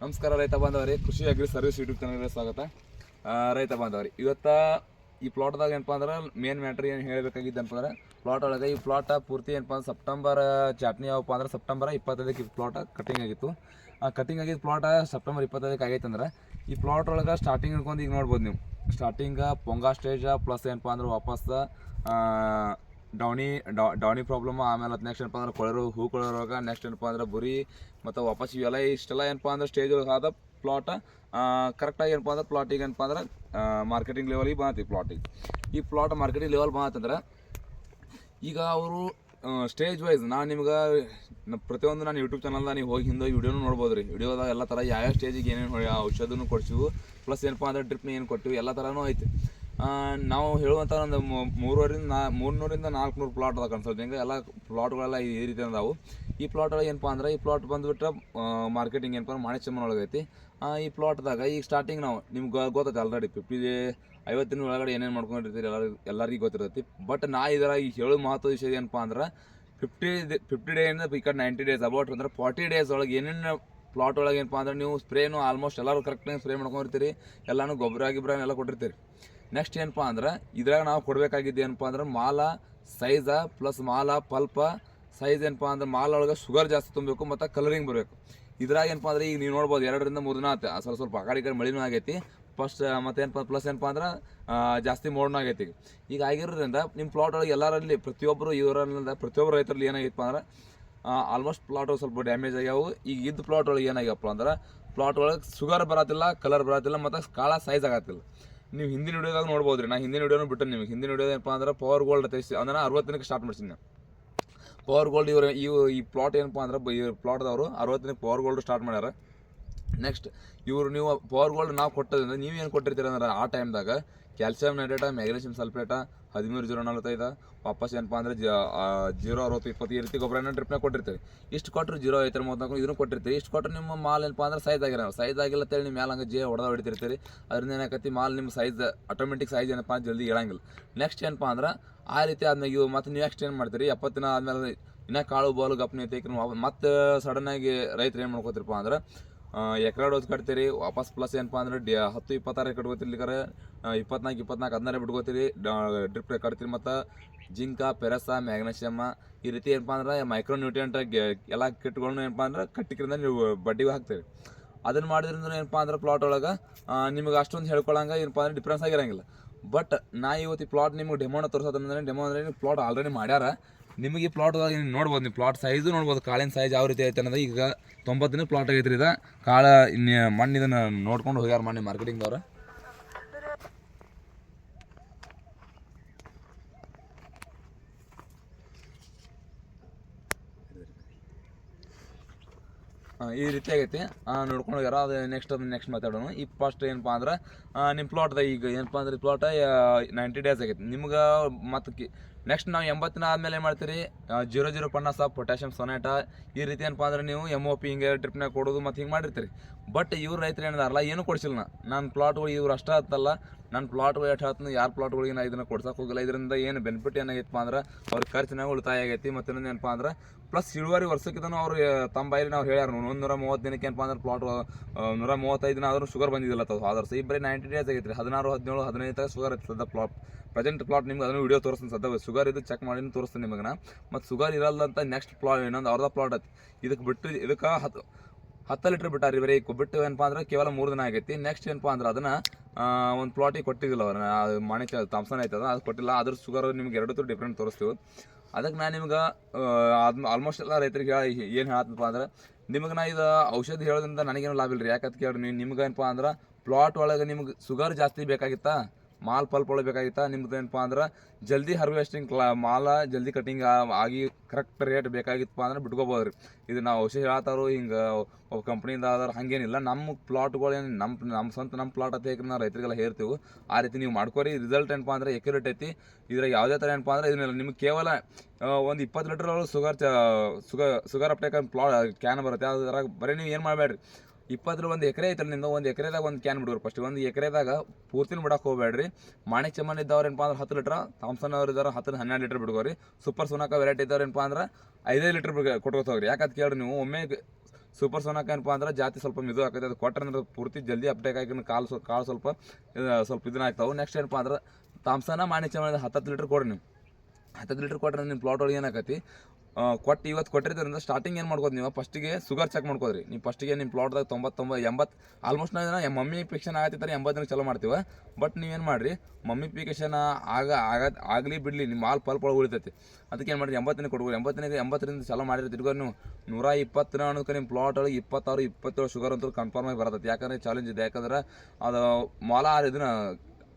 ನಮಸ್ಕಾರ ರೈತ ಬಾಂಧವರಿ, ಕೃಷಿ ಅಗ್ರಿ ಸರ್ವಿಸ್ ಯೂಟ್ಯೂಬ್ ಚಾನಲ್ಗೆ ಸ್ವಾಗತ. ರೈತ ಬಾಂಧವರಿ, ಇವತ್ತ ಈ ಪ್ಲಾಟ್ದಾಗ ಏನಪ್ಪ ಅಂದ್ರೆ ಮೇನ್ ಮ್ಯಾಟ್ರಿ ಏನು ಹೇಳಬೇಕಾಗಿದ್ದು ಏನಪ್ಪ ಅಂದ್ರೆ ಪ್ಲಾಟ್ ಒಳಗೆ ಈ ಪ್ಲಾಟ ಪೂರ್ತಿ ಏನಪ್ಪ ಅಂದ್ರೆ ಸೆಪ್ಟೆಂಬರ್ ಚಾಟ್ನಿ ಯಾವಪ್ಪ ಅಂದ್ರೆ ಸೆಪ್ಟೆಂಬರ್ ಇಪ್ಪತ್ತೈದಕ್ಕೆ ಈ ಪ್ಲಾಟ ಕಟಿಂಗ್ ಆಗಿತ್ತು. ಆ ಕಟಿಂಗ್ ಆಗಿದ್ದ ಪ್ಲಾಟ ಸೆಪ್ಟೆಂಬರ್ ಇಪ್ಪತ್ತೈದಕ್ಕೆ ಆಗೈತೆ ಅಂದ್ರೆ, ಈ ಪ್ಲಾಟ್ ಒಳಗೆ ಸ್ಟಾರ್ಟಿಂಗ್ ಹಿಡ್ಕೊಂಡು ಈಗ ನೋಡ್ಬೋದು ನೀವು. ಸ್ಟಾರ್ಟಿಂಗ ಪೊಂಗಾ ಸ್ಟೇಜ ಪ್ಲಸ್ ಏನಪ್ಪ ಅಂದ್ರೆ ವಾಪಸ್ ಡೌನಿ ಡೌನಿ ಪ್ರಾಬ್ಲಮ್ ಆಮೇಲೆ ಅದು ನೆಕ್ಸ್ಟ್ ಏನಪ್ಪ ಅಂದ್ರೆ ಕೊಳೆರು, ಹೂ ಕೊಳೆರುವಾಗ ನೆಕ್ಸ್ಟ್ ಏನಪ್ಪ ಅಂದ್ರೆ ಬುರಿ, ಮತ್ತು ವಾಪಸ್ ಇವೆಲ್ಲ ಇಷ್ಟೆಲ್ಲ ಏನಪ್ಪ ಅಂದ್ರೆ ಸ್ಟೇಜ್ ಒಳಗೆ ಆದ ಪ್ಲಾಟ್ ಕರೆಕ್ಟಾಗಿ ಏನಪ್ಪ ಅಂದ್ರೆ ಪ್ಲಾಟಿಗೆ ಏನಪ್ಪ ಅಂದ್ರೆ ಮಾರ್ಕೆಟಿಂಗ್ ಲೆವೆಲಿಗೆ ಬಂದತಿ ಪ್ಲಾಟಿಗೆ ಈ ಪ್ಲಾಟ್ ಮಾರ್ಕೆಟಿಂಗ್ ಲೆವೆಲ್ ಬಂತಂದ್ರೆ ಈಗ ಅವರು ಸ್ಟೇಜ್ ವೈಸ್ ನಾನು ನಿಮ್ಗೆ ಪ್ರತಿಯೊಂದು ನಾನು ಯೂಟ್ಯೂಬ್ ಚಾನಲ್ದಾಗ ನೀವು ಹೋಗಿ ಹಿಂದೆ ವೀಡಿಯೋನು ನೋಡ್ಬೋದು ರೀ ವಿಡಿಯೋದಾಗ ಎಲ್ಲ ಥರ ಯಾವ್ಯಾವ ಸ್ಟೇಜಿಗೆ ಏನೇನು ಔಷಧನೂ ಕೊಡ್ಸಿವು ಪ್ಲಸ್ ಏನಪ್ಪ ಅಂದ್ರೆ ಡ್ರಿಪ್ನ ಏನು ಕೊಟ್ಟಿವಿ, ಎಲ್ಲ ಥರನೂ ಐತೆ. ನಾವು ಹೇಳುವಂಥ ಒಂದು ಮೂರುವರಿಂದ ನಾ, ಮೂರ್ನೂರಿಂದ ನಾಲ್ಕುನೂರು ಪ್ಲಾಟ್ ಅದ ಕನ್ಸಲ್ಟಿಂಗ್ ಎಲ್ಲ ಪ್ಲಾಟ್ಗಳೆಲ್ಲ ಈ ರೀತಿ ಅದಾವು. ಈ ಪ್ಲಾಟ್ ಒಳಗೆ ಏನಪ್ಪ ಅಂದ್ರೆ, ಈ ಪ್ಲಾಟ್ ಬಂದುಬಿಟ್ರೆ ಮಾರ್ಕೆಟಿಂಗ್ ಏನಪ್ಪ ಅಂದ್ರೆ ಚಮನ್ ಒಳಗೆ ಐತಿ. ಈ ಪ್ಲಾಟ್ದಾಗ ಈಗ ಸ್ಟಾರ್ಟಿಂಗ್ ನಾವು, ನಿಮ್ಗೆ ಗೊತ್ತೈತೆ ಆಲ್ರೆಡಿ ಫಿಫ್ಟಿ ಐವತ್ತು ದಿನ ಒಳಗಡೆ ಏನೇನು ಮಾಡ್ಕೊಂಡಿರ್ತೀರಿ ಎಲ್ಲರಿಗೂ ಎಲ್ಲರಿಗೂ ಗೊತ್ತಿರ್ತೈತಿ. ಬಟ್ ನಾ ಇದ್ರಾಗ ಈಗ ಹೇಳೋ ಮಹತ್ವದ ವಿಷಯ ಏನಪ್ಪ ಅಂದ್ರೆ ಫಿಫ್ಟಿ ಫಿಫ್ಟಿ ಡೇಯಿಂದ ಈ ಕಡೆ ನೈಂಟಿ ಡೇಸ್ ಅಬೌಟ್ ಅಂದ್ರೆ ಫಾರ್ಟಿ ಡೇಸ್ ಒಳಗೆ ಏನೇನು ಪ್ಲಾಟ್ ಒಳಗೆ ಏನಪ್ಪ ಅಂದ್ರೆ ನೀವು ಸ್ಪ್ರೇನು ಆಲ್ಮೋಸ್ಟ್ ಎಲ್ಲರೂ ಕರೆಕ್ಟಾಗಿ ಸ್ಪ್ರೇ ಮಾಡ್ಕೊಂಡಿರ್ತೀರಿ. ಎಲ್ಲಾನು ಗೊಬ್ಬರ ಗಿಬ್ಬರ ಎಲ್ಲ ಕೊಟ್ಟಿರ್ತೀರಿ. ನೆಕ್ಸ್ಟ್ ಏನಪ್ಪ ಅಂದ್ರೆ ಇದ್ರಾಗ ನಾವು ಕೊಡಬೇಕಾಗಿದ್ದು ಏನಪ್ಪ ಅಂದ್ರೆ ಮಾಲ ಸೈಜ ಪ್ಲಸ್ ಮಾಲ ಪಲ್ಪ ಸೈಜ್ ಏನಪ್ಪ ಅಂದ್ರೆ ಮಾಲ್ ಒಳಗೆ ಶುಗರ್ ಜಾಸ್ತಿ ತುಂಬಬೇಕು ಮತ್ತು ಕಲರಿಂಗ್ ಬರಬೇಕು. ಇದ್ರಾಗ ಏನಪ್ಪ ಅಂದ್ರೆ ಈಗ ನೀವು ನೋಡ್ಬೋದು ಎರಡರಿಂದ ಮೂರು ದಿನ ಆಯ್ತು ಸ್ವಲ್ಪ ಸ್ವಲ್ಪ ಆ ಕಡೆ ಮಳಿನೂ ಆಗೈತಿ. ಫಸ್ಟ್ ಮತ್ತೆ ಏನಪ್ಪ ಪ್ಲಸ್ ಏನಪ್ಪ ಅಂದ್ರೆ ಜಾಸ್ತಿ ಮೋಡ್ನೂ ಆಗೈತಿ ಈಗ. ಆಗಿರೋದ್ರಿಂದ ನಿಮ್ಮ ಪ್ಲಾಟ್ ಒಳಗೆ ಎಲ್ಲರಲ್ಲಿ ಪ್ರತಿಯೊಬ್ಬರು ಇವರಲ್ಲ ಪ್ರತಿಯೊಬ್ಬರು ರೈತರಲ್ಲಿ ಏನಾಗಿತ್ತು ಅಂದ್ರೆ ಆಲ್ಮೋಸ್ಟ್ ಪ್ಲಾಟ್ ಸ್ವಲ್ಪ ಡ್ಯಾಮೇಜ್ ಆಗ್ಯಾವು. ಈಗ ಇದ್ದ ಪ್ಲಾಟ್ ಒಳಗೆ ಏನಾಗ್ಯಪ್ಪ ಅಂದ್ರೆ ಪ್ಲಾಟ್ ಒಳಗೆ ಶುಗರ್ ಬರತ್ತಿಲ್ಲ ಕಲರ್ ಬರತ್ತಿಲ್ಲ, ಮತ್ತು ಕಾಳ ಸೈಜ್ ಆಗತ್ತಿಲ್ಲ. ನೀವು ಹಿಂದಿನ ವಿಡಿಯೋದಾಗ ನೋಡ್ಬೋದು ರೀ ನಾ ಹಿಂದಿನ ವಿಡಿಯೋನು ಬಿಟ್ಟು ನಿಮಗೆ. ಹಿಂದಿನ ವಿಡಿಯೋ ಏನಪ್ಪ ಅಂದ್ರೆ ಪವರ್ ಗೋಲ್ಡ್ ತೆಗಿಸಿ ಅಂದ್ರೆ ಅರವತ್ತು ದಿನಕ್ಕೆ ಸ್ಟಾರ್ಟ್ ಮಾಡ್ತೀನಿ ನಾನು ಪವರ್ ಗೋಲ್ಡ್ ಇವರು ಇವು ಈ ಪ್ಲಾಟ್ ಏನಪ್ಪ ಅಂದ್ರೆ ಈ ಪ್ಲಾಟ್ದವರು ಅರವತ್ತನೇ ಪವರ್ ಗೋಲ್ಡ್ ಸ್ಟಾರ್ಟ್ ಮಾಡ್ಯಾರ. ನೆಕ್ಸ್ಟ್ ಇವರು ನೀವು ಪವರ್ ಗೋಲ್ಡ್ ನಾವು ಕೊಟ್ಟದ್ರಿಂದ ಏನು ಕೊಟ್ಟಿರ್ತೀರ ಅಂದ್ರೆ ಆ ಟೈಮ್ದಾಗ ಕ್ಯಾಲ್ಸಿಯಂ ನೈಟ್ರೇಟ ಮ್ಯಾಗ್ನೀಷಿಯಂ ಸಲ್ಫೇಟ ಹದಿಮೂರು ಜೀರೋ ನಲ್ವತ್ತೈದು, ವಾಪಸ್ ಏನಪ್ಪ ಅಂದ್ರೆ ಜೀರೋ ಅರವತ್ತು ಇಪ್ಪತ್ತು ಈ ರೀತಿ ಗೊಬ್ಬರನ ಟ್ರಿಪ್ನ ಕೊಟ್ಟಿರ್ತೀವಿ. ಇಷ್ಟು ಕೊಟ್ಟರು ಜೀರೋ ಐತ್ರಿ ಮೂವತ್ನಾಲ್ಕು, ಇದನ್ನು ಕೊಟ್ಟಿರ್ತೀವಿ. ಇಷ್ಟು ಕೊಟ್ಟರೆ ನಿಮ್ಮ ಮಾಲ್ ಏನಪ್ಪ ಅಂದ್ರೆ ಸೈಜ್ ಆಗಿರೋ ಸೈಜ್ ಆಗಿಲ್ಲ ಅಂತೇಳಿ ನಿಮ್ಮ ಮೇಲೆ ಹಂಗೆ ಜೇ ಹೊಡೆದ ಹೊಡಿತಿರ್ತೀರಿ. ಅದರಿಂದ ಏನಾಕತಿ ಮಾಲ್ ನಿಮ್ಮ ಸೈಜ್ ಆಟೋಮೆಟಿಕ್ ಸೈಜ್ ಏನಪ್ಪ ಅಂತ ಜಲ್ದಿ ಹೇಳಂಗಿಲ್ಲ. ನೆಕ್ಸ್ಟ್ ಏನಪ್ಪ ಅಂದ್ರೆ ಆ ರೀತಿ ಆದ್ಮೇಲೆ ಇವು ಮತ್ತೆ ನೀವು ನೆಕ್ಸ್ಟ್ ಏನು ಮಾಡ್ತೀರಿ? ಎಪ್ಪತ್ತು ದಿನ ಆದಮೇಲೆ ಇನ್ನೂ ಕಾಳು, ಬಾಲು, ಗಪ್ನೆ ಐತಿ ಮತ್ತೆ ಸಡನ್ನಾಗಿ ರೈತರು ಏನು ಮಾಡ್ಕೋತಿರಪ್ಪ ಅಂದ್ರೆ ಎಕರೆ ಡೋಸ್ ಕಟ್ತೀರಿ, ವಾಪಸ್ ಪ್ಲಸ್ ಏನಪ್ಪ ಅಂದ್ರೆ ಡಿ, ಹತ್ತು ಇಪ್ಪತ್ತಾರು ಕಟ್ಕೋತಿರ್ಲಿಕ್ಕರೆ ಇಪ್ಪತ್ನಾಲ್ಕು ಇಪ್ಪತ್ನಾಲ್ಕು ಹದಿನಾರು ಬಿಟ್ಕೋತೀರಿ. ಡ್ರಿಪ್ ಕಟ್ತೀರಿ ಮತ್ತು ಜಿಂಕ, ಪೆರಸ ಮ್ಯಾಗ್ನೀಷಿಯಮ್ಮ ಈ ರೀತಿ ಏನಪ್ಪ ಅಂದ್ರೆ ಮೈಕ್ರೋ ನ್ಯೂಟ್ರಿಯೆಂಟ್ ಎಲ್ಲ ಕಿಟ್ಗಳನ್ನ ಏನಪ್ಪ ಅಂದ್ರೆ ಕಟ್ಟಿಕ್ರಿಂದ ನೀವು ಬಡ್ಡಿಗೆ ಹಾಕ್ತೀರಿ. ಅದನ್ನ ಮಾಡಿದ್ರಿಂದ ಏನಪ್ಪ ಅಂದ್ರೆ ಪ್ಲಾಟ್ ಒಳಗೆ ನಿಮಗೆ ಅಷ್ಟೊಂದು ಹೇಳ್ಕೊಳ್ಳಂಗ ಏನಪ್ಪ ಅಂದ್ರೆ ಡಿಫ್ರೆನ್ಸ್ ಆಗಿರಂಗಿಲ್ಲ. ಬಟ್ ನಾ ಇವತ್ತು ಪ್ಲಾಟ್ ನಿಮ್ಗೆ ಡೆಮೋನ ತೋರಿಸೋದಂದ್ರೆ ಡೆಮೋ ಅಂದ್ರೆ ನೀವು ಪ್ಲಾಟ್ ಆಲ್ರೆಡಿ ಮಾಡ್ಯಾರ. ನಿಮಗೆ ಪ್ಲಾಟ್ದಾಗ ಪ್ಲಾಟ್ ನೀವು ನೋಡ್ಬೋದು, ನೀವು ಪ್ಲಾಟ್ ಸೈಜು ನೋಡ್ಬೋದು, ಕಾಳಿನ ಸೈಜ್ ಯಾವ ರೀತಿ ಐತೆ ಅನ್ನೋದು. ಈಗ ತೊಂಬತ್ತು ದಿನ ಪ್ಲಾಟ್ ಆಗೈತ್ರಿ ಇದು. ಕಾಳ, ಇನ್ನು ಮಣ್ಣು ಇದನ್ನು ನೋಡ್ಕೊಂಡು ಹೋಗ್ಯಾರ ಮಣ್ಣು ಮಾರ್ಕೆಟಿಂಗ್ದವ್ರು ಈ ರೀತಿ ಆಗೈತಿ. ನೋಡ್ಕೊಂಡು ಹೋಗ್ಯಾರ. ಅದು ನೆಕ್ಸ್ಟ್ ಅದು ನೆಕ್ಸ್ಟ್ ಮಾತಾಡೋಣ. ಈ ಫಸ್ಟ್ ಏನಪ್ಪ ಅಂದ್ರೆ ನಿಮ್ಮ ಪ್ಲಾಟ್ದಾಗ ಈಗ ಏನಪ್ಪ ಅಂದ್ರೆ ಪ್ಲಾಟ್ ನೈಂಟಿ ಡೇಸ್ ಆಗೈತಿ. ನಿಮ್ಗೆ ಮತ್ತೆ ನೆಕ್ಸ್ಟ್ ನಾವು ಎಂಬತ್ತು ದಿನ ಆದಮೇಲೆ ಏನು ಮಾಡ್ತೀರಿ? ಜೀರೋ ಜೀರೋ ಪನ್ನಾಸ ಪೊಟ್ಯಾಷಿಯಮ್ ಸೊನೆಟ ಈ ರೀತಿ ಏನಪ್ಪ ಅಂದ್ರೆ ನೀವು ಎಂ ಒ ಪಿ ಹಿಂಗೆ ಡ್ರಿಪ್ನಾಗ ಕೊಡೋದು ಮತ್ತು ಹಿಂಗೆ ಮಾಡಿರ್ತೀರಿ. ಬಟ್ ಇವ್ರು ರೈತರು ಏನಾರಲ್ಲ ಏನು ಕೊಡಿಸಿಲ್ಲ ನಾನು ಪ್ಲಾಟ್ಗಳು ಇವ್ರು ಅಷ್ಟೇ ಆತಲ್ಲ. ನನ್ನ ಪ್ಲಾಟ್ಗಳು ಎಷ್ಟು ಹೇಳ್ತೀನಿ, ಯಾರು ಪ್ಲಾಟ್ಗಳಿಗೆ ನಾನು ಇದನ್ನು ಕೊಡ್ಸೋಕೆ ಹೋಗಿಲ್ಲ. ಇದರಿಂದ ಏನು ಬೆನಿಫಿಟ್ ಏನಾಗೈತಪ್ಪ ಅಂದ್ರೆ ಅವ್ರ ಖರ್ಚಿನಾಗ ಉಳಿತಾಯ ಆಗೈತಿ. ಮತ್ತು ಇನ್ನೊಂದು ಏನಪ್ಪ ಅಂದ್ರೆ ಪ್ಲಸ್ ಇಳುವರಿ ವರ್ಷಕ್ಕಿಂತ ಅವರು ಬಾಯಲ್ಲಿ ನಾವು ಹೇಳ್ಯಾರ ಒಂದು ನೂರ ಮೂವತ್ತು ದಿನಕ್ಕೆ ಏನಪ್ಪ ಅಂದ್ರೆ ಪ್ಲಾಟ್ ನೂರ ಮೂವತ್ತೈದು ದಿನ ಆದರೂ ಶುಗರ್ ಬಂದಿದ್ದಿಲ್ಲ ತಗೋ ಆದ್ರೆ ಈ ಬರೀ ನೈಂಟಿ ಡೇಸ್ ಆಗೈತಿ ರೀ ಹದಿನಾರು, ಹದಿನೇಳು, ಹದಿನೈದು ಶುಗರ್ ಇರ್ತದೆ ಪ್ಲಾಟ್ ಪ್ರೆಸೆಂಟ್ ಪ್ಲಾಟ್ ನಿಮ್ಗೆ ಅದನ್ನು ವಿಡಿಯೋ ತೋರಿಸ್ತೀನಿ. ಸದ್ಯ ಶುಗರ್ ಇದು ಚೆಕ್ ಮಾಡಿ ತೋರಿಸ್ತೀನಿ ನಿಮಗೆ ಮತ್ತು ಶುಗರ್ ಇರಲ್ಲಂತ ನೆಕ್ಸ್ಟ್ ಪ್ಲಾಟ್ ಇನ್ನೊಂದು ಅರ್ಧ ಪ್ಲಾಟ್ ಐತಿ. ಇದಕ್ಕೆ ಬಿಟ್ಟು ಇದಕ್ಕೆ ಹತ್ತು ಹತ್ತು ಲೀಟ್ರ್ ಬಿಟ್ಟಾರಿ ಬರೀ ಬಿಟ್ಟು ಏನಪ್ಪ ಅಂದ್ರೆ ಕೇವಲ ಮೂರು ದಿನ ಆಗೈತಿ. ನೆಕ್ಸ್ಟ್ ಏನಪ್ಪ ಅಂದ್ರೆ ಅದನ್ನ ಒಂದು ಪ್ಲಾಟಿಗೆ ಕೊಟ್ಟಿದ್ದಿಲ್ಲ ಅವ್ರು. ಮಾಣಿಕ್ಯ ತಾಮ್ಸನ್ ಆಯ್ತದ ಅದು ಕೊಟ್ಟಿಲ್ಲ. ಅದ್ರ ಶುಗರ್ ನಿಮ್ಗೆ ಎರಡು ಡಿಫ್ರೆಂಟ್ ತೋರಿಸ್ತೀವಿ. ಅದಕ್ಕೆ ನಾನು ನಿಮ್ಗೆ ಆಲ್ಮೋಸ್ಟ್ ಎಲ್ಲ ರೈತರಿಗೆ ಏನು ಹೇಳತ್ತಪ್ಪ ಅಂದ್ರೆ, ನಿಮಗೆ ನಾ ಇದು ಔಷಧಿ ಹೇಳೋದ್ರಿಂದ ನನಗೇನು ಲಾಭ ಇಲ್ಲ ರೀ ಯಾಕಂತ ಕೇಳಿ ನೀವು ನಿಮ್ಗೆ ಏನಪ್ಪ ಅಂದ್ರೆ ಪ್ಲಾಟ್ ಒಳಗೆ ನಿಮ್ಗೆ ಸುಗರ್ ಜಾಸ್ತಿ ಬೇಕಾಗಿತ್ತಾ? ಮಾಲ್ ಪಲ್ಪ್ ಬೇಕಾಗಿತ್ತಾ ನಿಮ್ದು ಏನಪ್ಪ ಅಂದ್ರೆ ಜಲ್ದಿ ಹಾರ್ವೆಸ್ಟಿಂಗ್ ಕ್ಲಾ ಮಾಲ ಜಲ್ದಿ ಕಟಿಂಗ್ ಆಗಿ ಕರೆಕ್ಟ್ ರೇಟ್ ಬೇಕಾಗಿತ್ತಪ್ಪ ಅಂದ್ರೆ ಬಿಟ್ಕೋಬೋದು ರೀ ಇದು ನಾವು ಔಷಧಿ ಹೇಳತ್ತಾರು ಹಿಂಗೆ ಕಂಪ್ನಿಯಿಂದ ಆದ್ರೆ ಹಾಗೇನಿಲ್ಲ. ನಮ್ಮ ಪ್ಲಾಟ್ಗಳು ಏನು ನಮ್ಮ ನಮ್ಮ ಸ್ವಂತ ನಮ್ಮ ಪ್ಲಾಟ್ ಅಂತ ಹೇಗೆ ನಾವು ರೈತರಿಗೆಲ್ಲ ಹೇಳ್ತೀವಿ. ಆ ರೀತಿ ನೀವು ಮಾಡ್ಕೋರಿ. ರಿಸಲ್ಟ್ ಏನಪ್ಪ ಅಂದ್ರೆ ಎಕ್ಯುರೇಟ್ ಐತಿ. ಇದ್ರಾಗ ಯಾವುದೇ ಥರ ಏನಪ್ಪ ಅಂದ್ರೆ ಇದನ್ನೆಲ್ಲ ನಿಮ್ಗೆ ಕೇವಲ ಒಂದು ಇಪ್ಪತ್ತು ಲೀಟ್ರ್ ಸುಗರ್ ಚ ಸುಗರ್ ಸುಗರ್ ಅಪ್ಟೇಕ್ ಪ್ಲಾ ಕ್ಯಾನ್ ಬರುತ್ತೆ. ಅದರಾಗ ಬರೀ ನೀವು ಏನು ಮಾಡಬೇಡ್ರಿ? ಇಪ್ಪತ್ತರ ಒಂದು ಎಕರೆ ಐತಲ್ಲ ನಿಮ್ದು? ಒಂದು ಎಕರೆದಾಗ ಒಂದು ಕ್ಯಾನ್ ಬಿಡೋರು ಫಸ್ಟ್ ಒಂದು ಎಕರೆದಾಗ ಪೂರ್ತಿನ ಬಿಡಕ್ಕೆ ಹೋಗ್ಬೇಡ್ರಿ. ಮಾಣಿಕ್ ಚಮನ್ ಇದ್ದವ್ರು ಏನಪ್ಪ ಅಂದ್ರೆ ಹತ್ತು ಲೀಟ್ರ್ ಥಾಮ್ಸನ್ ಅವ್ರು ಇದ್ದಾರೆ ಹತ್ತು ಹನ್ನೆರಡು ಲೀಟ್ರ್ ಬಿಡ್ಕೋರಿ ಸೂಪರ್ ಸೋನಾಕ ವೆರೈಟಿ ಇದ್ದವ್ರು ಏನಪ್ಪ ಅಂದ್ರೆ ಐದೈದು ಲೀಟ್ರ್ ಹೋಗ್ರಿ. ಯಾಕಂತ ಕೇಳ್ರಿ ನೀವು, ಒಮ್ಮೆ ಸೂಪರ್ ಸೋನಾಕ ಏನಪ್ಪ ಅಂದ್ರೆ ಜಾತಿ ಸ್ವಲ್ಪ ಮಿದು ಆಕೈತೆ. ಅದು ಕೊಟ್ಟರೆ ಅಂದ್ರೆ ಪೂರ್ತಿ ಜಲ್ದಿ ಅಪ್ಡೇಟ್ ಆಗಿ ಕಾಲು ಕಾಲು ಸ್ವಲ್ಪ ಸ್ವಲ್ಪ ಇದನ್ನ ಆಗ್ತಾವೆ. ನೆಕ್ಸ್ಟ್ ಏನಪ್ಪ ಅಂದ್ರೆ ಥಾಮ್ಸನ ಮಾಣಿ ಚಮನ್ ಹತ್ತತ್ತು ಲೀಟ್ರ್ ಕೊಡ್ರಿ ನೀವು. ಹತ್ತತ್ತು ಲೀಟ್ರ್ ಕೊಟ್ಟರೆ ನಿಮ್ಮ ಪ್ಲಾಟ್ ಒಳಗೆ ಏನಾಕತಿ? ಕೊಟ್ಟು ಇವತ್ತು ಕೊಟ್ಟಿರೋದ್ರಿಂದ ಸ್ಟಾರ್ಟಿಂಗ್ ಏನು ಮಾಡ್ಕೋದು ನೀವು? ಫಸ್ಟಿಗೆ ಶುಗರ್ ಚೆಕ್ ಮಾಡ್ಕೋದ್ರಿ ನೀವು ಫಸ್ಟಿಗೆ ನಿಮ್ಮ ಪ್ಲಾಟ್ದಾಗ ತೊಂಬತ್ತೊಂಬ, ಎಂಬತ್ತು ಆಲ್ಮೋಸ್ಟ್ ನಾವು ಮಮ್ಮಿ ಪಿಕ್ಷನ್ ಆಗತ್ತಿದ್ದಾರೆ ಎಂಬತ್ತು ದಿನ ಚಲೋ ಮಾಡ್ತೀವಿ. ಬಟ್ ನೀವೇನು ಮಾಡಿರಿ? ಮಮ್ಮಿ ಪಿಕೇಶನ್ ಆಗ ಆಗ, ಆಗಲಿ ಬಿಡಲಿ ನಿಮ್ಮ ಹಾಲು ಪಲ್ಪ್ ಒಳಗೆ ಉಳಿತೈತಿ. ಅದಕ್ಕೆ ಏನು ಮಾಡಿರಿ? ಎಂಬತ್ತನೇ ಕೊಡ್ಬೋದು ಎಂಬತ್ತನೇ ಎಂಬತ್ತರಿಂದ ಚಲೋ ಮಾಡಿರಿ. ತಿರ್ಗೋ ನೀವು ನೂರ ಇಪ್ಪತ್ತರ ಅನ್ನೋದಕ್ಕೆ ನಿಮ್ಮ ಪ್ಲಾಟ್ ಒಳಗೆ ಇಪ್ಪತ್ತಾರು, ಇಪ್ಪತ್ತೇಳು ಶುಗರ್ ಅಂತೂ ಕನ್ಫರ್ಮ್ ಆಗಿ ಬರ್ತೈತಿ. ಯಾಕಂದ್ರೆ ಚಾಲೆಂಜ್ ಇದೆ. ಯಾಕಂದ್ರೆ ಅದು ಮೊಲ ಇದನ್ನ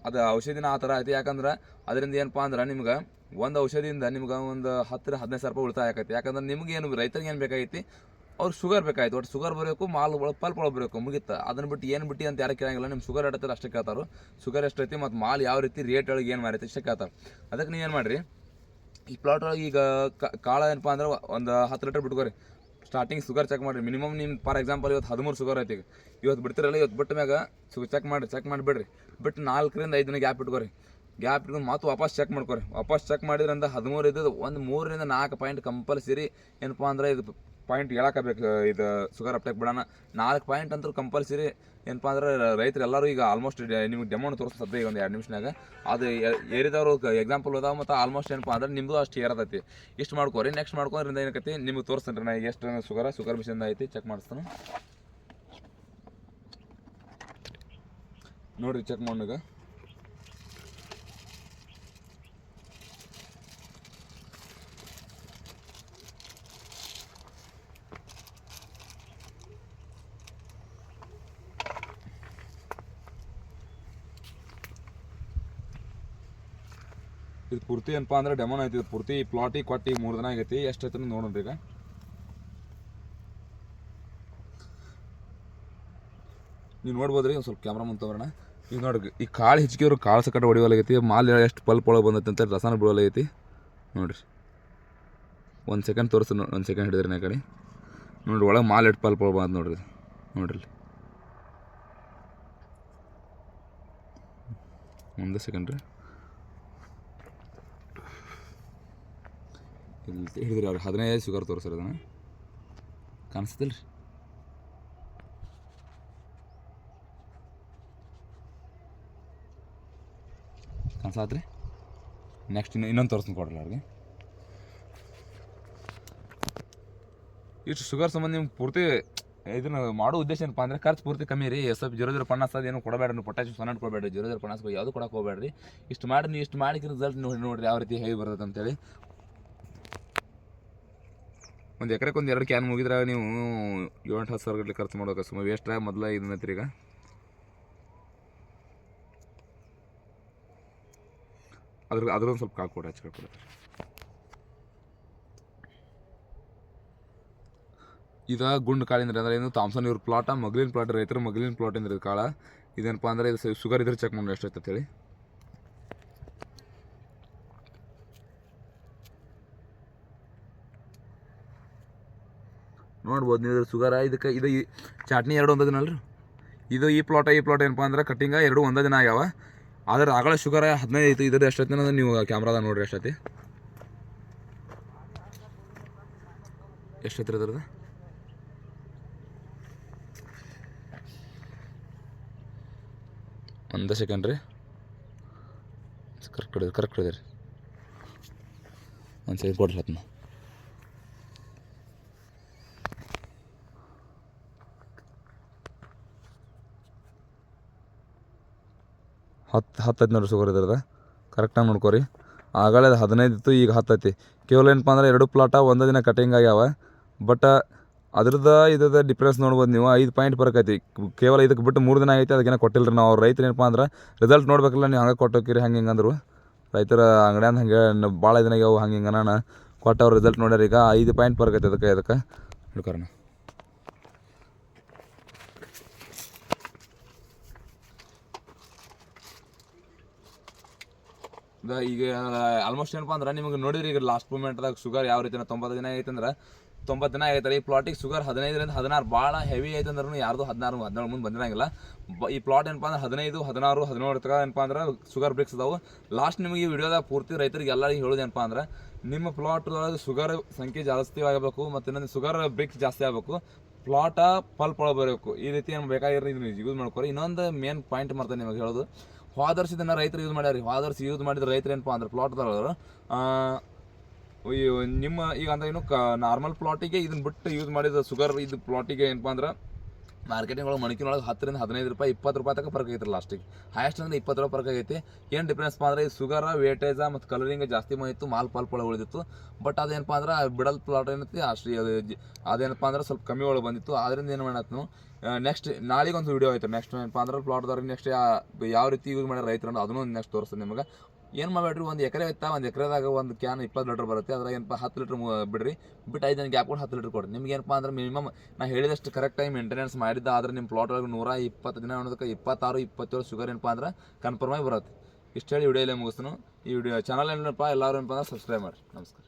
ಅದು ಔಷಧಿನ ಆ ಥರ ಐತಿ. ಯಾಕಂದ್ರೆ ಅದರಿಂದ ಏನಪ್ಪ ಅಂದ್ರೆ ನಿಮ್ಗೆ ಒಂದು ಔಷಧಿಯಿಂದ ನಿಮ್ಗೆ ಒಂದು ಹತ್ತರ ಹದಿನೈದು ಸಾವಿರ ರೂಪಾಯಿ ಉಳಿತಾಯ ಆಕೈತಿ. ಯಾಕಂದ್ರೆ ನಿಮ್ಗೆ ಏನು ರೈತರಿಗೆ ಏನು ಬೇಕಾಗಿತ್ತು ಅವ್ರು ಶುಗರ್ ಬೇಕಾಯ್ತು ಒಟ್ಟು ಶುಗರ್ ಬರಬೇಕು ಮಾಲ್ ಒಳಗೆ ಪಲ್ಪ್ ಒಳಗೆ ಬರಬೇಕು ಮುಗಿತ. ಅದನ್ನ ಬಿಟ್ಟು ಏನು ಬಿಟ್ಟು ಅಂತ ಯಾರು ಕೇಳಂಗಿಲ್ಲ. ನಿಮ್ಮ ಶುಗರ್ ಎಡತ್ತೆ ಅಷ್ಟೇ ಕೇಳ್ತಾರೆ ಶುಗರ್ ಐತಿ ಮತ್ತು ಮಾಲ್ ಯಾವ ರೀತಿ ರೇಟ್ ಒಳಗೆ ಏನು ಮಾರೈತಿ ಅಷ್ಟೇ ಕೇಳ್ತಾರೆ ಅದಕ್ಕೆ ನೀವು ಏನು ಮಾಡಿರಿ? ಈ ಪ್ಲಾಟ್ ಒಳಗೆ ಈಗ ಕಾಳ ಏನಪ್ಪ ಅಂದ್ರೆ ಒಂದು ಹತ್ತು ಲೀಟರ್ ಬಿಟ್ಕೋರಿ. ಸ್ಟಾರ್ಟಿಂಗ್ ಶುಗರ್ ಚೆಕ್ ಮಾಡಿರಿ. ಮಿನಿಮಮ್ ನಿಮ್ಮ ಫಾರ್ ಎಕ್ಸಾಂಪಲ್ ಇವತ್ತು ಹದಿಮೂರು ಶುಗರ್ ಐತಿ ಇವತ್ತು ಬಿಡ್ತಿರಲ್ಲ, ಇವತ್ತು ಬಿಟ್ಟ ಮ್ಯಾಗ ಶು ಚೆಕ್ ಮಾಡಿ ಚೆಕ್ ಮಾಡಿಬಿಡ್ರಿ ಬಿಟ್ಟು ನಾಲ್ಕರಿಂದ ಐದು ದಿನ ಗ್ಯಾಪ್ ಇಟ್ಕೋರಿ. ಗ್ಯಾಪ್ ಇಟ್ಕೊಂಡು ಮಾತು ವಾಪಸ್ ಚೆಕ್ ಮಾಡ್ಕೊರಿ. ವಾಪಸ್ ಚೆಕ್ ಮಾಡಿದ್ರಿಂದ ಹದಿಮೂರು ಇದ್ದದ್ದು ಒಂದು ಮೂರರಿಂದ ನಾಲ್ಕು ಪಾಯಿಂಟ್ ಕಂಪಲ್ಸರಿ ಏನಪ್ಪ ಅಂದ್ರೆ ಇದು ಪಾಯಿಂಟ್ ಹೇಳಕಬೇಕು ಇದು ಶುಗರ್ ಅಪ್ಟೆಕ್ ಬಿಡೋಣ ನಾಲ್ಕು ಪಾಯಿಂಟ್ ಅಂತೂ ಕಂಪಲ್ಸರಿ ಏನಪ್ಪ ಅಂದ್ರೆ ರೈತರು ಎಲ್ಲರೂ ಈಗ ಆಲ್ಮೋಸ್ಟ್ ನಿಮ್ಗೆ ಡೆಮೋನ್ ತೋರಿಸ್ತದೆ ಈಗ ಒಂದು ಎರಡು ನಿಮಿಷನಾಗ. ಅದು ಏರಿದವರು ಎಕ್ಸಾಂಪಲ್ ಅದಾವ ಮತ್ತು ಆಲ್ಮೋಸ್ಟ್ ಏನಪ್ಪ ಅಂದ್ರೆ ನಿಮ್ಮದು ಅಷ್ಟು ಏರತೈತಿ ಇಷ್ಟು ಮಾಡ್ಕೋರಿ ನೆಕ್ಸ್ಟ್ ಮಾಡ್ಕೊಂಡ್ರಿಂದ ಏನಕೈತಿ ನಿಮ್ಗೆ ತೋರಿಸ್ತೇನೆ ನಾ ಎಷ್ಟು ಸುಗರ ಸುಗರ್ ಮಿಷನ್ ಐತಿ ಚೆಕ್ ಮಾಡಿಸ್ತಾನೆ. ನೋಡಿರಿ ಚೆಕ್ ಮಾಡೋಣ ಇದು ಪೂರ್ತಿ ಏನಪ್ಪ ಅಂದ್ರೆ ಡೆಮೋನ್ ಐತಿ. ಪೂರ್ತಿ ಪ್ಲಾಟಿ ಕೊಟ್ಟಿ ಮೂರು ದಿನ ಆಗೈತಿ. ಎಷ್ಟು ಐತಿ ನೋಡೋಣ ಈಗ. ನೀವು ನೋಡ್ಬೋದ್ರಿ, ಒಂದು ಸ್ವಲ್ಪ ಕ್ಯಾಮ್ರಾ ಮುಂದೆ ಬರೋಣ ಈಗ ನೋಡ್ರಿ, ಈ ಕಾಳು ಹೆಚ್ಚಿಗೆವ್ರು ಕಾಳು ಸಕಟ ಹೊಡಿವಲಾಗೈತಿ ಮಾಲ್ ಎಷ್ಟು ಪಲ್ಪ್ ಒಳಗೆ ಬಂದೈತಿ ಅಂತ ರಸನ ಬಿಡೋಲಾಗೈತಿ ನೋಡ್ರಿ. ಒಂದು ಸೆಕೆಂಡ್ ತೋರಿಸ್ ಒಂದು ಸೆಕೆಂಡ್ ಹಿಡಿದ್ರಿ ನಾ ಕಡೆ. ನೋಡ್ರಿ, ಒಳಗೆ ಮಾಲ್ ಎಷ್ಟು ಪಲ್ಪ್ ಒಳಗೆ ಬಂದ ನೋಡ್ರಿ. ನೋಡ್ರಿ. ಒಂದು ಸೆಕೆಂಡ್ ರೀ. ಹಿಡಿದ್ರಿ ಅವ್ರು. ಹದಿನೈದು ಶುಗರ್ ತೋರಿಸ್ರಿ ಅದನ್ನು. ಕಾಣಿಸ್ತಿಲ್ಲ ರೀ ಕಾಣಿಸಾತ್ರಿ ನೆಕ್ಸ್ಟ್ ಇನ್ನು ಇನ್ನೊಂದು ತೋರಿಸ್ತೀನಿ ಕೊಡ್ರಿ ಅವ್ರಿಗೆ ಇಷ್ಟು ಶುಗರ್ ಸಂಬಂಧ ನಿಮ್ಗೆ ಪೂರ್ತಿ ಇದನ್ನ ಮಾಡೋ ಉದ್ದೇಶ ಏನಪ್ಪ ಅಂದ್ರೆ ಖರ್ಚು ಪೂರ್ತಿ ಕಮ್ಮಿ ರೀ. ಎಫ್ ಜೀರೋ ಜೀರೋ ಪನ್ನಾಸ್ ಏನು ಕೊಡಬೇಡ್ರಿ, ನೀವು ಪೊಟ್ಯಾಶ್ ಸೊನ್ನೆಟ್ ಕೊಡಬೇಡ್ರಿ ಜೀರೋ ಜೀರೋ ಪನ್ನಾಸ್ ಯಾವುದು ಕೊಡಕ್ಕೆ ಹೋಗ್ಬೇಡ್ರಿ. ಇಷ್ಟು ಮಾಡಿ ನೀವು ಇಷ್ಟು ಮಾಡಿ ರಿಸಲ್ಟ್ ನೋಡಿ ನೋಡ್ರಿ ಯಾವ ರೀತಿ ಹೇಗೆ ಬರ್ತದೆ ಅಂತೇಳಿ ಒಂದು ಎಕರೆಗೆ ಒಂದು ಎರಡು ಕ್ಯಾನ್ ಮುಗಿದ್ರೆ ನೀವು ಏಳು ಹತ್ತು ಸಾವಿರ ಗಟ್ಟಲೆ ಖರ್ಚು ಮಾಡೋಕೆ ಸುಮ್ಮನೆ ವೇಸ್ಟ್ ಮೊದಲ ಇದನ್ನ ಐತ್ರಿ ಈಗ? ಅದ್ರ, ಅದ್ರೊಂದು ಸ್ವಲ್ಪ ಕಾಳು ಕೊಡಿ ಹಚ್ಕೊಂಡು ಕೊಡಿ. ಇದು ಗುಂಡು ಕಾಳಿಂದ್ರೆ ಅಂದ್ರೆ ಏನು ತಾಮ್ಸನ್ ಇವ್ರ ಪ್ಲಾಟ ಮಗ್ಲಿನ ಪ್ಲಾಟ್ ರೈತರ ಮಗ್ಲಿನ ಪ್ಲಾಟ್ ಅಂದ್ರೆ ಕಾಳ. ಇದೇನಪ್ಪ ಅಂದ್ರೆ ಇದು ಶುಗರ್ ಇದ್ರೆ ಚೆಕ್ ಮಾಡು ಎಷ್ಟು ಹೇಳಿ. ನೋಡ್ಬೋದು ನೀವು ಶುಗರ ಇದಕ್ಕೆ, ಇದು ಈ ಚಟ್ನಿ ಎರಡು ಒಂದೇ ದಿನ ಅಲ್ರಿ? ಇದು ಈ ಪ್ಲಾಟ ಈ ಪ್ಲಾಟ್ ಏನಪ್ಪ ಅಂದ್ರೆ ಕಟ್ಟಿಂಗ ಎರಡು ಒಂದೇ ದಿನ ಆಗ್ಯಾವ. ಆದ್ರೆ ಆಗಳ ಶುಗರ ಹದಿನೈದು ಐತಿ ಇದ್ರದ್ದು ಎಷ್ಟೈತಿ ಅಂದ್ರೆ ನೀವು ಕ್ಯಾಮ್ರಾದಾಗ ನೋಡ್ರಿ ಎಷ್ಟೊತ್ತಿ ಎಷ್ಟೈತಿ ಅದ್ರದ್ದು ಒಂದು ಸೆಕೆಂಡ್ ರೀ. ಕರೆಕ್ಟ್ ಹೊಡಿದ್ರಿ ಕರೆಕ್ಟ್ ಹೊಡಿದ್ರಿ. ಒಂದು ಸೆಕೆಂಡ್ ಕೊಡ್ರಿ ಅದನ್ನ ಹತ್ತು ಹತ್ತೈತಿ ನೋಡ್ರಿ ಶುಗರ್ ಇದ್ರದ ಕರೆಕ್ಟಾಗಿ ನೋಡ್ಕೊರಿ. ಅದು ಹದಿನೈದು ಇತ್ತು, ಈಗ ಹತ್ತೈತಿ. ಕೇವಲ ಏನಪ್ಪ ಅಂದ್ರೆ ಎರಡು ಪ್ಲಾಟ ಒಂದೇ ದಿನ ಕಟಿಂಗ್ ಆಗ್ಯಾವ. ಬಟ್ ಅದ್ರದ ಇದ್ರದ್ದು ಡಿಫ್ರೆನ್ಸ್ ನೋಡ್ಬೋದು ನೀವು. ಐದು ಪಾಯಿಂಟ್ ಬರಕೈತಿ ಕೇವಲ ಇದಕ್ಕೆ ಬಿಟ್ಟು ಮೂರು ದಿನ ಆಗೈತಿ ಅದಕ್ಕೇನೋ ಕೊಟ್ಟಿಲ್ಲ ನಾವು. ರೈತರು ಏನಪ್ಪ ಅಂದ್ರೆ ರಿಸಲ್ಟ್ ನೋಡ್ಬೇಕಲ್ಲ, ನೀವು ಹಂಗೆ ಕೊಟ್ಟೋಕಿರಿ ಹಂಗೆ ಹಿಂಗೆ ಅಂದರು. ರೈತರ ಅಂಗಡಿಯಂದ ಹಂಗೆ ಭಾಳ ದಿನ ಹಂಗೆ ಹಿಂಗೆ ಅನ್ನೋಣ ಕೊಟ್ಟವ್ರು ರಿಸಲ್ಟ್ ನೋಡ್ಯಾರ ಈಗ ಐದು ಪಾಯಿಂಟ್ ಬರಕೈತಿ ಅದಕ್ಕೆ ಅದಕ್ಕೆ ಹಿಡ್ಕೊರಣ ಈಗ ಆಲ್ಮೋಸ್ಟ್ ಏನಪ್ಪ ಅಂದ್ರೆ ನಿಮಗೆ ನೋಡಿದ್ರಿ ಈಗ ಲಾಸ್ಟ್ ಮೂಮೆಂಟ್ದಾಗ ಶುಗರ್ ಯಾವ ರೀತಿ ತೊಂಬತ್ತು ದಿನ ಐತೆ ಅಂದ್ರೆ, ತೊಂಬತ್ತು ದಿನ ಆಗೈತೆ ಈ ಪ್ಲಾಟಿಗೆ ಶುಗರ್ ಹದಿನೈದರಿಂದ ಹದಿನಾರು ಭಾಳ ಹೆವಿ ಐತೆ ಅಂದ್ರೆ ಯಾರ್ದು ಹದಿನಾರು, ಹದಿನೇಳು ಮುಂದೆ ಬಂದಿರಂಗಿಲ್ಲ. ಈ ಪ್ಲಾಟ್ ಏನಪ್ಪ ಅಂದ್ರೆ ಹದಿನೈದು, ಹದಿನಾರು, ಹದಿನೇಳು ತಗ ಏನಪ್ಪ ಅಂದ್ರೆ ಶುಗರ್ ಬ್ರೇಕ್ಸ್ ಅದಾವು. ಲಾಸ್ಟ್ ನಿಮಗೆ ಈ ವಿಡಿಯೋದಾಗ ಪೂರ್ತಿ ರೈತರಿಗೆ ಎಲ್ಲರಿಗೂ ಹೇಳೋದು ಏನಪ್ಪ ಅಂದ್ರೆ, ನಿಮ್ಮ ಪ್ಲಾಟ್ ಒಳಗೆ ಶುಗರ್ ಸಂಖ್ಯೆ ಜಾಸ್ತಿ ಆಗಬೇಕು ಮತ್ತು ಇನ್ನೊಂದು ಶುಗರ್ ಬ್ರೇಕ್ಸ್ ಜಾಸ್ತಿ ಆಗಬೇಕು. ಪ್ಲಾಟ ಪಲ್ಪ್ ಒಳಗೆ ಬರಬೇಕು. ಈ ರೀತಿ ಏನು ಬೇಕಾಗಿರೋ ಇದನ್ನ ಯೂಸ್ ಮಾಡ್ಕೊರಿ. ಇನ್ನೊಂದು ಮೇನ್ ಪಾಯಿಂಟ್ ಮಾಡ್ತೇನೆ ನಿಮಗೆ ಹೇಳೋದು. ಹೋದರ್ಷ ಇದನ್ನ ರೈತರು ಯೂಸ್ ಮಾಡ್ಯಾರ ಫಾದರ್ಸ್ ಯೂಸ್ ಮಾಡಿದ ರೈತರು ಏನಪ್ಪ ಅಂದ್ರೆ ಪ್ಲಾಟ್ ತರೋರು ನಿಮ್ಮ ಈಗ ಅಂದ್ರೆ ಏನು ಕ ನಾರ್ಮಲ್ ಪ್ಲಾಟಿಗೆ ಇದನ್ನ ಬಿಟ್ಟು ಯೂಸ್ ಮಾಡಿದ ಶುಗರ್ ಇದು ಪ್ಲಾಟಿಗೆ ಏನಪ್ಪ ಅಂದ್ರೆ ಮಾರ್ಕೆಟಿಂಗ್ ಒಳಗೆ ಮಣಿಕಿನೊಳಗೆ ಹತ್ತರಿಂದ ಹದಿನೈದು ರೂಪಾಯಿ, ಇಪ್ಪತ್ತು ರೂಪಾಯಿ ತನಕ ಫರ್ಕ್ ಐತ್ರಿ ಲಾಸ್ಟಿಗೆ ಹೈಯೆಸ್ಟ್ ಅಂದ್ರೆ ಇಪ್ಪತ್ತು ರೂಪಾಯಿ ಫರ್ಕ್ ಆಗೈತಿ. ಏನು ಡಿಫ್ರೆನ್ಸ್ ಅಂದ್ರೆ ಈ ಶುಗರ ವೇಟೇಜ ಮತ್ತು ಕಲರಿಂಗ್ ಜಾಸ್ತಿ ಬಂದಿತ್ತು ಮಾಲ್ ಪಾಲ್ ಒಳಗೆ ಉಳಿದಿತ್ತು. ಬಟ್ ಅದೇನಪ್ಪ ಅಂದ್ರೆ ಬಿಡಲ್ ಪ್ಲಾಟ್ ಏನೈತಿ, ಅಷ್ಟು ಅದೇನಪ್ಪ ಅಂದ್ರೆ ಸ್ವಲ್ಪ ಕಮ್ಮಿ ಒಳಗೆ ಬಂದಿತ್ತು. ಅದರಿಂದ ಏನು ಮಾಡತ್ ನಾವು ನೆಕ್ಸ್ಟ್ ನಾಳೆಗೆ ಒಂದು ವಿಡಿಯೋ ಆಯ್ತು ನೆಕ್ಸ್ಟ್ ಏನಪ್ಪ ಅಂದ್ರೆ ಪ್ಲಾಟ್ದವ್ರಿಗೆ ನೆಕ್ಸ್ಟ್ ಯಾವ ರೀತಿ ಯೂಸ್ ಮಾಡ್ಯಾರ ರೈತರು ಅದನ್ನು ನೆಕ್ಸ್ಟ್ ತೋರಿಸ್ತದೆ ನಿಮಗೆ. ಏನು ಮಾಡಬೇಡ್ರಿ? ಒಂದು ಎಕರೆ ಐತಾ ಒಂದು ಎಕರೆದಾಗ ಒಂದು ಕ್ಯಾನ್ ಇಪ್ಪತ್ತು ಲೀಟ್ರ್ ಬರುತ್ತೆ. ಅದ್ರಾಗ ಏನಪ್ಪ ಹತ್ತು ಲೀಟ್ರ್ ಬಿಡ್ರಿ. ಬಿಟ್ಟು ಐದು ಜನ ಗ್ಯಾಪ್ ಹತ್ತು ಲೀಟ್ರ್ ಕೊಡಿ ನಿಮ್ಗೆ ಏನಪ್ಪ ಅಂದ್ರೆ ಮಿನಿಮಮ್ ನಾ ಹೇಳಿದಷ್ಟು ಕರೆಕ್ಟ್ ಟೈಮ್ ಮೇಂಟೆನೆನ್ಸ್ ಮಾಡಿದ್ದ, ಆದ್ರೆ ನಿಮ್ಮ ಪ್ಲಾಟ್ ಒಳಗೆ ನೂರ ಇಪ್ಪತ್ತು ದಿನ ಅನ್ನೋದಕ್ಕೆ ಇಪ್ಪತ್ತಾರು, ಇಪ್ಪತ್ತೇಳು ಶುಗರ್ ಏನಪ್ಪ ಅಂದ್ರೆ ಕನ್ಫರ್ಮ್ ಆಗಿ ಬರುತ್ತೆ. ಇಷ್ಟು ಹೇಳಿ ವಿಡಿಯೋ ಮುಗಿಸ್ತಾನು. ಈ ವಿಡಿಯೋ ಚಾನಲ್ ಏನಪ್ಪ, ಎಲ್ಲರೂ ಏನಪ್ಪ ಅಂದ್ರೆ ಸಬ್ಸ್ಕ್ರೈಬ್ ನಮಸ್ಕಾರ.